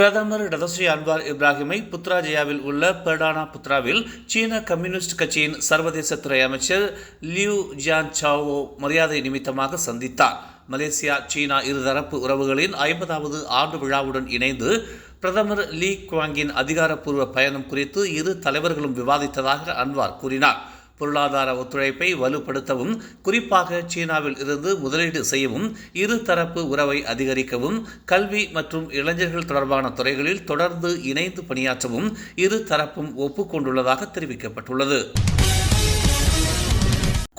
பிரதமர் Datuk Seri Anwar இப்ராஹிமை புத்ராஜயாவில் உள்ள Perdana புத்ராவில் சீன கம்யூனிஸ்ட் கட்சியின் சர்வதேச துறை அமைச்சர் லியூ ஜியான் சாவோ மரியாதை நிமித்தமாக சந்தித்தார். மலேசியா சீனா இருதரப்பு உறவுகளின் ஐம்பதாவது ஆண்டு விழாவுடன் இணைந்து பிரதமர் லீ குவாங்கின் அதிகாரப்பூர்வ பயணம் குறித்து இரு தலைவர்களும் விவாதித்ததாக அன்வார் கூறினார். பொருளாதார ஒத்துழைப்பை வலுப்படுத்தவும் குறிப்பாக சீனாவில் இருந்து முதலீடு செய்யவும் இரு தரப்பு உறவை அதிகரிக்கவும் கல்வி மற்றும் இளைஞர்கள் தொடர்பான துறைகளில் தொடர்ந்து இணைந்து பணியாற்றவும் இரு தரப்பும் ஒப்புக்கொண்டுள்ளதாக தெரிவிக்கப்பட்டுள்ளது.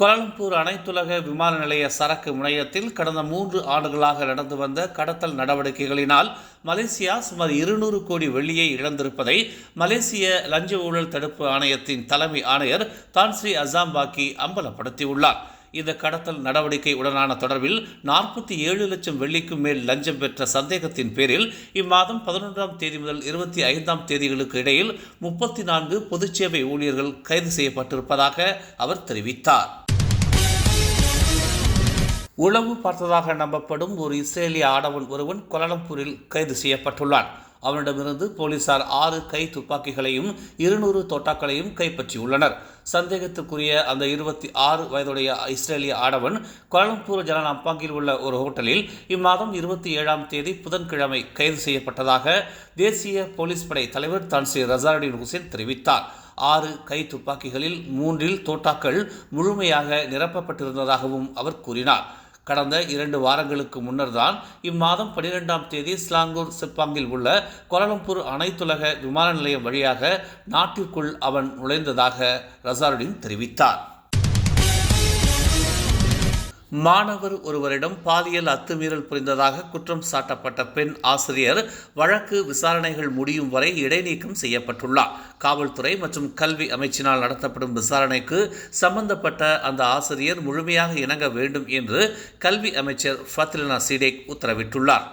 கோலாலம்பூர் அனைத்துலக விமான நிலைய சரக்கு முனையத்தில் கடந்த மூன்று ஆண்டுகளாக நடந்து வந்த கடத்தல் நடவடிக்கைகளினால் மலேசியா சுமார் இருநூறு கோடி வெள்ளியை இழந்திருப்பதை மலேசிய லஞ்ச ஊழல் தடுப்பு ஆணையத்தின் தலைமை ஆணையர் தான்ஸ்ரீ அசாம்பாக்கி அம்பலப்படுத்தியுள்ளார். இந்த கடத்தல் நடவடிக்கை உடனான தொடர்பில் நாற்பத்தி ஏழு லட்சம் வெள்ளிக்கும் மேல் லஞ்சம் பெற்ற சந்தேகத்தின் பேரில் இம்மாதம் பதினொன்றாம் தேதி முதல் இருபத்தி ஐந்தாம் தேதிகளுக்கு இடையில் முப்பத்தி நான்கு பொதுச்சேவை ஊழியர்கள் கைது செய்யப்பட்டிருப்பதாக அவர் தெரிவித்தார். உளவு பார்த்ததாக நம்பப்படும் ஒரு இஸ்ரேலிய ஆடவன் ஒருவன் கோலாலம்பூரில் கைது செய்யப்பட்டுள்ளான். அவனிடமிருந்து போலீசார் ஆறு கை துப்பாக்கிகளையும் இருநூறு தோட்டாக்களையும் கைப்பற்றியுள்ளனர். சந்தேகத்துக்குரிய அந்த இருபத்தி ஆறு வயதுடைய இஸ்ரேலிய ஆடவன் கோலம்பூர் ஜலான் உள்ள ஒரு ஹோட்டலில் இம்மாதம் இருபத்தி ஏழாம் தேதி புதன்கிழமை கைது செய்யப்பட்டதாக தேசிய போலீஸ் படை தலைவர் தான்சி ரசாருடின் ஹுசேன் தெரிவித்தார். ஆறு கை துப்பாக்கிகளில் மூன்றில் தோட்டாக்கள் முழுமையாக நிரப்பப்பட்டிருந்ததாகவும் அவர் கூறினார். கடந்த இரண்டு வாரங்களுக்கு முன்னர் தான் இம்மாதம் பனிரெண்டாம் தேதி ஸ்லாங்கூர் சிப்பாங்கில் உள்ள கோலாலம்பூர் அனைத்துலக விமான நிலையம் வழியாக நாட்டிற்குள் அவன் நுழைந்ததாக ரசாருடின் தெரிவித்தார். மாணவர் ஒருவரிடம் பாலியல் அத்துமீறல் புரிந்ததாக குற்றம் சாட்டப்பட்ட பெண் ஆசிரியர் வழக்கு விசாரணைகள் முடியும் வரை இடைநீக்கம் செய்யப்பட்டுள்ளார். காவல்துறை மற்றும் கல்வி அமைச்சினால் நடத்தப்படும் விசாரணைக்கு சம்பந்தப்பட்ட அந்த ஆசிரியர் முழுமையாக இணங்க வேண்டும் என்று கல்வி அமைச்சர் ஃபத்லினா சீடேக் உத்தரவிட்டுள்ளார்.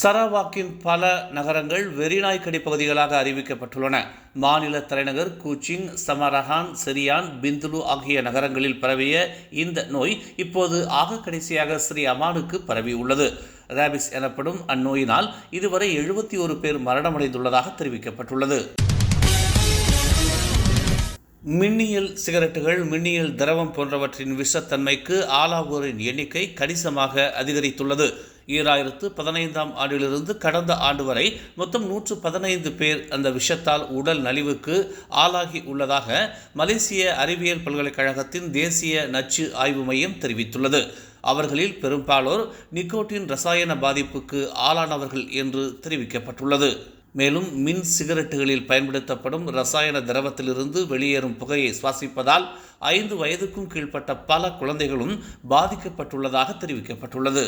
சரவாக்கின் பல நகரங்கள் வெறிநாய்க்கடி பகுதிகளாக அறிவிக்கப்பட்டுள்ளன. மாநில தலைநகர் கூச்சிங் சமரஹான் செரியான் பிந்துலு ஆகிய நகரங்களில் பரவிய இந்த நோய் இப்போது ஆக கடைசியாக ஸ்ரீ அமானுக்கு பரவியுள்ளது. ரேபிஸ் எனப்படும் அந்நோயினால் இதுவரை எழுபத்தி ஒரு பேர் மரணமடைந்துள்ளதாக தெரிவிக்கப்பட்டுள்ளது. மின்னியல் சிகரெட்டுகள் மின்னியல் திரவம் போன்றவற்றின் விஷத்தன்மைக்கு ஆளாவோரின் எண்ணிக்கை கணிசமாக அதிகரித்துள்ளது. ஈராயிரத்து பதினைந்தாம் ஆண்டிலிருந்து கடந்த ஆண்டு வரை மொத்தம் நூற்று பதினைந்து பேர் அந்த விஷத்தால் உடல் நலிவுக்கு ஆளாகி உள்ளதாக மலேசிய அறிவியல் பல்கலைக்கழகத்தின் தேசிய நச்சு ஆய்வு மையம் தெரிவித்துள்ளது. அவர்களில் பெரும்பாலோர் நிக்கோட்டின் ரசாயன பாதிப்புக்கு ஆளானவர்கள் என்று தெரிவிக்கப்பட்டுள்ளது. மேலும் மின் சிகரெட்டுகளில் பயன்படுத்தப்படும் ரசாயன திரவத்திலிருந்து வெளியேறும் புகையை சுவாசிப்பதால் ஐந்து வயதுக்கும் கீழ்ப்பட்ட பல குழந்தைகளும் பாதிக்கப்பட்டுள்ளதாக தெரிவிக்கப்பட்டுள்ளது.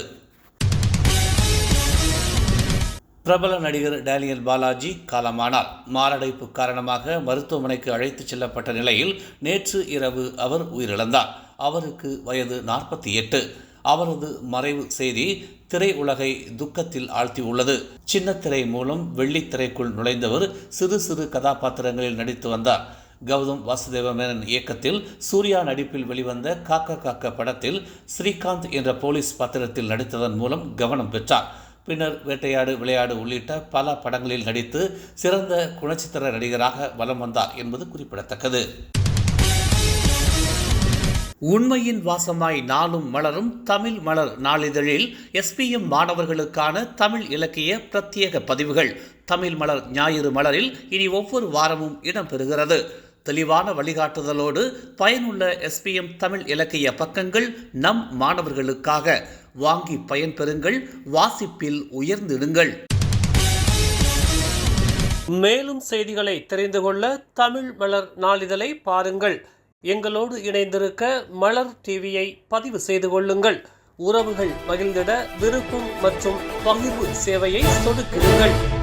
பிரபல நடிகர் டேனியல் பாலாஜி காலமானார். மாரடைப்பு காரணமாக மருத்துவமனைக்கு அழைத்துச் செல்லப்பட்ட நிலையில் நேற்று இரவு அவர் உயிரிழந்தார். அவருக்கு வயது நாற்பத்தி எட்டு. அவரது மறைவு செய்தி திரை உலகை துக்கத்தில் ஆழ்த்தியுள்ளது. சின்ன திரை மூலம் வெள்ளித்திரைக்குள் நுழைந்தவர் சிறு சிறு கதாபாத்திரங்களில் நடித்து வந்தார். கௌதம் வாசுதேவ மேனன் இயக்கத்தில் சூர்யா நடிப்பில் வெளிவந்த காக்க காக்க படத்தில் ஸ்ரீகாந்த் என்ற போலீஸ் பாத்திரத்தில் நடித்ததன் மூலம் கவனம் பெற்றார். பின்னர் வேட்டையாடு விளையாடு உள்ளிட்ட பல படங்களில் நடித்து சிறந்த குணச்சித்திர நடிகராக வலம் வந்தார் என்பது குறிப்பிடத்தக்கது. உண்மையின் வாசமாய் நாளும் மலரும் தமிழ் மலர் நாளிதழில் எஸ்பிஎம் மாணவர்களுக்கான தமிழ் இலக்கிய பிரத்யேக பதிவுகள். தமிழ் மலர் ஞாயிறு மலரில் இனி ஒவ்வொரு வாரமும் இடம்பெறுகிறது. தெளிவான வழிகாட்டுதலோடு பயனுள்ள எஸ்பிஎம் தமிழ் இலக்கிய பக்கங்கள் நம் மாணவர்களுக்காக. வாங்கி பயன்பெறுங்கள் வாசிப்பில் உயர்ந்திடுங்கள். மேலும் செய்திகளை தெரிந்து கொள்ள தமிழ் மலர் நாளிதழை பாருங்கள். எங்களோடு இணைந்திருக்க மலர் டிவியை பதிவு செய்து கொள்ளுங்கள். உறவுகள் மகிழ்ந்திட விருப்பம் மற்றும் பகிர்வு சேவையை சொடுக்கிடுங்கள்